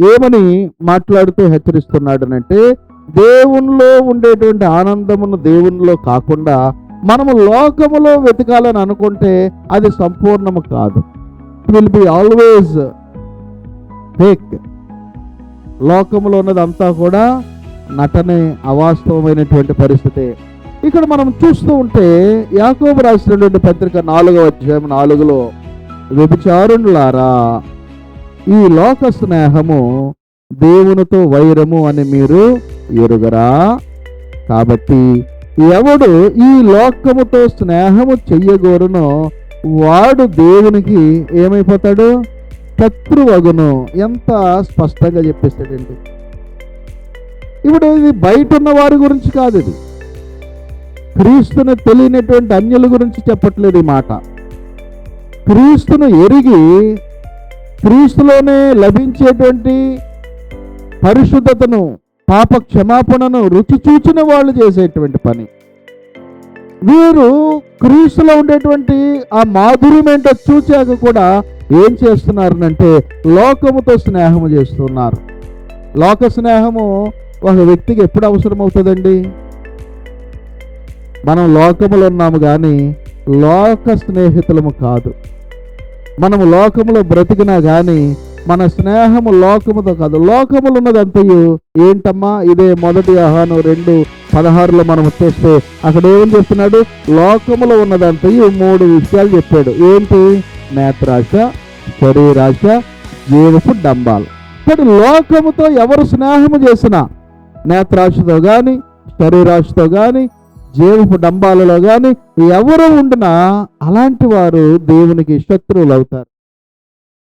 ఏమని మాట్లాడుతూ హెచ్చరిస్తున్నాడనంటే దేవునిలో ఉండేటువంటి ఆనందమును దేవునిలో కాకుండా మనము లోకములో వెతకాలని అనుకుంటే అది సంపూర్ణము కాదు. విల్ బి ఆల్వేస్ ఫేక్ లోకములో ఉన్నదంతా కూడా నటనే అవాస్తవమైనటువంటి పరిస్థితి. ఇక్కడ మనం చూస్తూ ఉంటే యాకోబు రాసినటువంటి పత్రిక నాలుగవ అధ్యాయం నాలుగులో వ్యభిచారులారా ఈ లోక స్నేహము దేవునితో వైరము అని మీరు ఎరుగరా? కాబట్టి ఎవడు ఈ లోకముతో స్నేహము చెయ్యగోరునో వాడు దేవునికి ఏమైపోతాడు? శత్రువగును. ఎంత స్పష్టంగా చెప్పేస్తాడండి ఇప్పుడు ఇది బయట ఉన్న వారి గురించి కాదు ఇది. క్రీస్తును తెలియనటువంటి అన్యుల గురించి చెప్పట్లేదు ఈ మాట. క్రీస్తును ఎరిగి క్రీస్తులోనే లభించేటువంటి పరిశుద్ధతను పాప క్షమాపణను రుచి చూచిన వాళ్ళు చేసేటువంటి పని. వీరు క్రీస్తులో ఉండేటువంటి ఆ మాధుర్యం ఏంటో చూచాక కూడా ఏం చేస్తున్నారనంటే లోకముతో స్నేహము చేస్తున్నారు. లోక స్నేహము ఒక వ్యక్తికి ఎప్పుడు అవసరం అవుతుందండి మనం లోకములు ఉన్నాము కానీ లోక స్నేహితులము కాదు. మనము లోకములో బ్రతికినా కానీ మన స్నేహము లోకముతో కాదు లోకములు ఉన్నదంతయు ఏంటమ్మా? ఇదే మొదటి ఆహాను రెండు పదహారులో మనం చూస్తే అక్కడ ఏం చెప్తున్నాడు? లోకములో ఉన్నదంతయు మూడు విషయాలు చెప్పాడు. ఏంటి? నేత్రాశ శరీరాశ జీవపు డంబాలు. ఇక్కడ లోకముతో ఎవరు స్నేహము చేసినా నేత్రాశతో కానీ శరీరాశతో కానీ జీవపు డంబాలలో కానీ ఎవరు ఉండినా అలాంటి వారు దేవునికి శత్రువులు అవుతారు